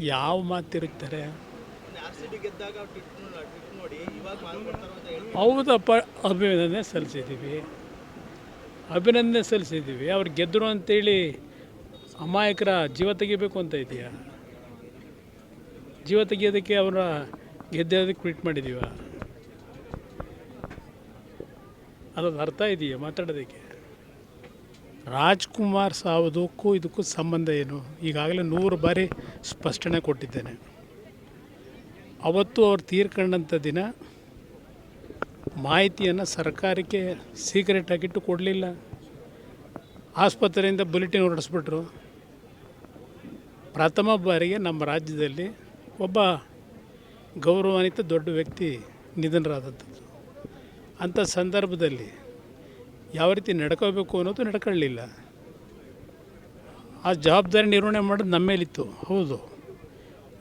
ಯಾವ ಮಾತು ತಿರುಗ್ತಾರೆ? ಹೌದು ಹೌದಪ್ಪ ಅಭಿನಂದನೆ ಸಲ್ಲಿಸಿದ್ದೀವಿ. ಅಭಿನಂದನೆ ಸಲ್ಲಿಸಿದ್ದೀವಿ. ಅವ್ರು ಗೆದ್ದರು ಅಂತೇಳಿ ಅಮಾಯಕರ ಜೀವ ತೆಗಿಬೇಕು ಅಂತ ಇದೆಯಾ? ಜೀವ ತೆಗಿಯೋದಕ್ಕೆ ಅವರ ಗೆದ್ದೋದಕ್ಕೆ ಟ್ವೀಟ್ ಮಾಡಿದ್ದೀವ? ಅದೊಂದು ಅರ್ಥ ಇದೆಯಾ ಮಾತಾಡೋದಕ್ಕೆ? ರಾಜ್ಕುಮಾರ್ ಸಾವುದಕ್ಕೂ ಇದಕ್ಕೂ ಸಂಬಂಧ ಏನು? ಈಗಾಗಲೇ ನೂರು ಬಾರಿ ಸ್ಪಷ್ಟನೆ ಕೊಟ್ಟಿದ್ದೇನೆ. ಅವತ್ತು ಅವ್ರು ತೀರ್ಕೊಂಡಂಥ ದಿನ ಮಾಹಿತಿಯನ್ನು ಸರ್ಕಾರಕ್ಕೆ ಸೀಕ್ರೆಟ್ ಆಗಿಟ್ಟು ಕೊಡಲಿಲ್ಲ. ಆಸ್ಪತ್ರೆಯಿಂದ ಬುಲೆಟಿನ್ ಹೊರಡಿಸ್ಬಿಟ್ರು. ಪ್ರಥಮ ಬಾರಿಗೆ ನಮ್ಮ ರಾಜ್ಯದಲ್ಲಿ ಒಬ್ಬ ಗೌರವಾನ್ವಿತ ದೊಡ್ಡ ವ್ಯಕ್ತಿ ನಿಧನರಾದಂಥದ್ದು ಅಂಥ ಸಂದರ್ಭದಲ್ಲಿ ಯಾವ ರೀತಿ ನಡ್ಕೋಬೇಕು ಅನ್ನೋದು ನಡ್ಕೊಳ್ಳಲಿಲ್ಲ ಆ ಜವಾಬ್ದಾರಿ ನಿರ್ವಹಣೆ ಮಾಡೋದು ನಮ್ಮ ಮೇಲಿತ್ತು ಹೌದು.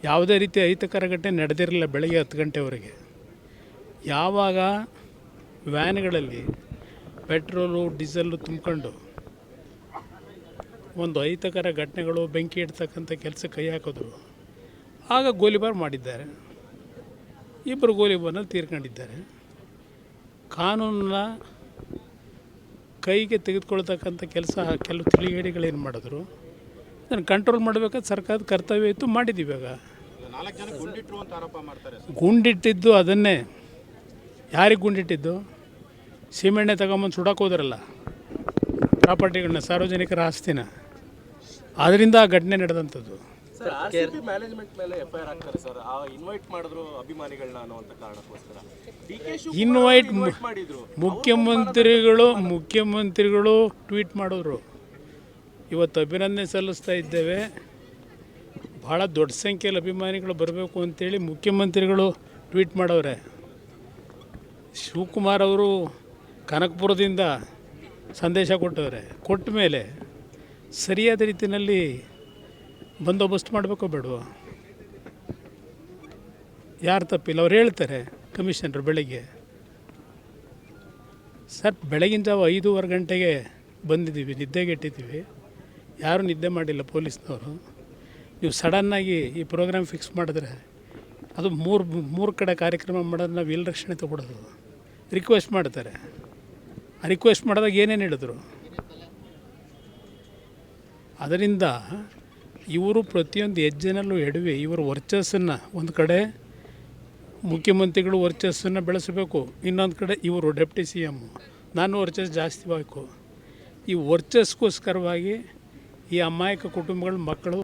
ಯಾವುದೇ ರೀತಿ ಅಹಿತಕರ ಘಟನೆ ನಡೆದಿರಲಿಲ್ಲ ಬೆಳಗ್ಗೆ ಹತ್ತು ಗಂಟೆವರೆಗೆ. ಯಾವಾಗ ವ್ಯಾನ್ಗಳಲ್ಲಿ ಪೆಟ್ರೋಲು, ಡೀಸೆಲ್ಲು ತುಂಬಿಕೊಂಡು ಒಂದು ಅಹಿತಕರ ಘಟನೆಗಳು ಬೆಂಕಿ ಇಡ್ತಕ್ಕಂಥ ಕೆಲಸ ಕೈ ಹಾಕಿದ್ರು, ಆಗ ಗೋಲಿಬಾರ್ ಮಾಡಿದ್ದಾರೆ. ಇಬ್ಬರು ಗೋಲಿಬಾರ್ನಲ್ಲಿ ತೀರ್ಕೊಂಡಿದ್ದಾರೆ. ಕಾನೂನನ್ನ ಕೈಗೆ ತೆಗೆದುಕೊಳ್ತಕ್ಕಂಥ ಕೆಲಸ ಕೆಲವು ತಿಳಿಗೇಡಿಗಳೇನು ಮಾಡಿದ್ರು? ಅದನ್ನು ಕಂಟ್ರೋಲ್ ಮಾಡಬೇಕಾದ ಸರ್ಕಾರದ ಕರ್ತವ್ಯ ಇತ್ತು ಮಾಡಿದ್ದೀವಿ ಇವಾಗ ನಾಲ್ಕು ಜನ ಗುಂಡಿಟ್ರು ಅಂತ ಆರೋಪ ಮಾಡ್ತಾರೆ ಸರ್. ಗುಂಡಿಟ್ಟಿದ್ದು ಅದನ್ನೇ. ಯಾರಿಗೆ ಗುಂಡಿಟ್ಟಿದ್ದು? ಸೀಮೆಣ್ಣೆ ತಗೊಂಬಂದು ಸುಡಕ್ಕೆ ಹೋದ್ರಲ್ಲ. ಪ್ರಾಪರ್ಟಿಗಳನ್ನ ಸಾರ್ವಜನಿಕರ ಆಸ್ತಿನ. ಅದರಿಂದ ಆ ಘಟನೆ ನಡೆದಂಥದ್ದು. Sir R C B management ಮೇಲೆ ಎಫ್ ಐ ಆರ್ ಹಾಕ್ತಾರೆ ಸರ್. ಆ ಇನ್ವೈಟ್ ಮಾಡಿದ್ರು ಅಭಿಮಾನಿಗಳನ್ನ ಅನ್ನುವಂಥ ಕಾರಣಕ್ಕೋಸ್ಕರ. ಡಿ ಕೆ ಇನ್ವೈಟ್ ಇನ್ವೈಟ್ ಮಾಡಿದ್ರು. ಮುಖ್ಯಮಂತ್ರಿಗಳು ಮುಖ್ಯಮಂತ್ರಿಗಳು ಟ್ವೀಟ್ ಮಾಡಿದ್ರು. ಇವತ್ತು ಅಭಿನಂದನೆ ಸಲ್ಲಿಸ್ತಾ ಇದ್ದೇವೆ. ಭಾಳ ದೊಡ್ಡ ಸಂಖ್ಯೆಯಲ್ಲಿ ಅಭಿಮಾನಿಗಳು ಬರಬೇಕು ಅಂತೇಳಿ ಮುಖ್ಯಮಂತ್ರಿಗಳು ಟ್ವೀಟ್ ಮಾಡವ್ರೆ. ಶಿವಕುಮಾರ್ ಅವರು ಕನಕಪುರದಿಂದ ಸಂದೇಶ ಕೊಟ್ಟವ್ರೆ. ಕೊಟ್ಟ ಮೇಲೆ ಸರಿಯಾದ ರೀತಿಯಲ್ಲಿ ಬಂದೋಬಸ್ತ್ ಮಾಡಬೇಕೋ ಬೇಡವೋ? ಯಾರು ತಪ್ಪಿಲ್ಲ, ಅವ್ರು ಹೇಳ್ತಾರೆ ಕಮಿಷನರ್ ಬೆಳಗ್ಗೆ. ಸರ್ ಬೆಳಗಿನ ಜಾವ ಐದೂವರೆ ಗಂಟೆಗೆ ಬಂದಿದ್ದೀವಿ ನಿದ್ದೆಗೆಟ್ಟಿದ್ದೀವಿ ಯಾರೂ ನಿದ್ದೆ ಮಾಡಿಲ್ಲ ಪೊಲೀಸ್ನವರು. ನೀವು ಸಡನ್ನಾಗಿ ಈ ಪ್ರೋಗ್ರಾಮ್ ಫಿಕ್ಸ್ ಮಾಡಿದ್ರೆ ಅದು ಮೂರು ಮೂರು ಕಡೆ ಕಾರ್ಯಕ್ರಮ ಮಾಡೋದು ನಾವು ಎಲ್ಲಿ ರಕ್ಷಣೆ ತೊಗೊಡೋದು ರಿಕ್ವೆಸ್ಟ್ ಮಾಡ್ತಾರೆ. ಆ ರಿಕ್ವೆಸ್ಟ್ ಮಾಡಿದಾಗ ಏನೇನು ಹೇಳಿದ್ರು? ಅದರಿಂದ ಇವರು ಪ್ರತಿಯೊಂದು ಹೆಜ್ಜೆನಲ್ಲೂ ಎಡವಿ ಇವರ ವರ್ಚಸ್ಸನ್ನು ಒಂದು ಕಡೆ ಮುಖ್ಯಮಂತ್ರಿಗಳು ವರ್ಚಸ್ಸನ್ನು ಬೆಳೆಸಬೇಕು, ಇನ್ನೊಂದು ಕಡೆ ಇವರು ಡೆಪ್ಟಿ ಸಿ ಎಂ ನಾನು ವರ್ಚಸ್ ಜಾಸ್ತಿ ಬೇಕು ಈ ವರ್ಚಸ್ಗೋಸ್ಕರವಾಗಿ ಈ ಅಮಾಯಕ ಕುಟುಂಬಗಳ ಮಕ್ಕಳು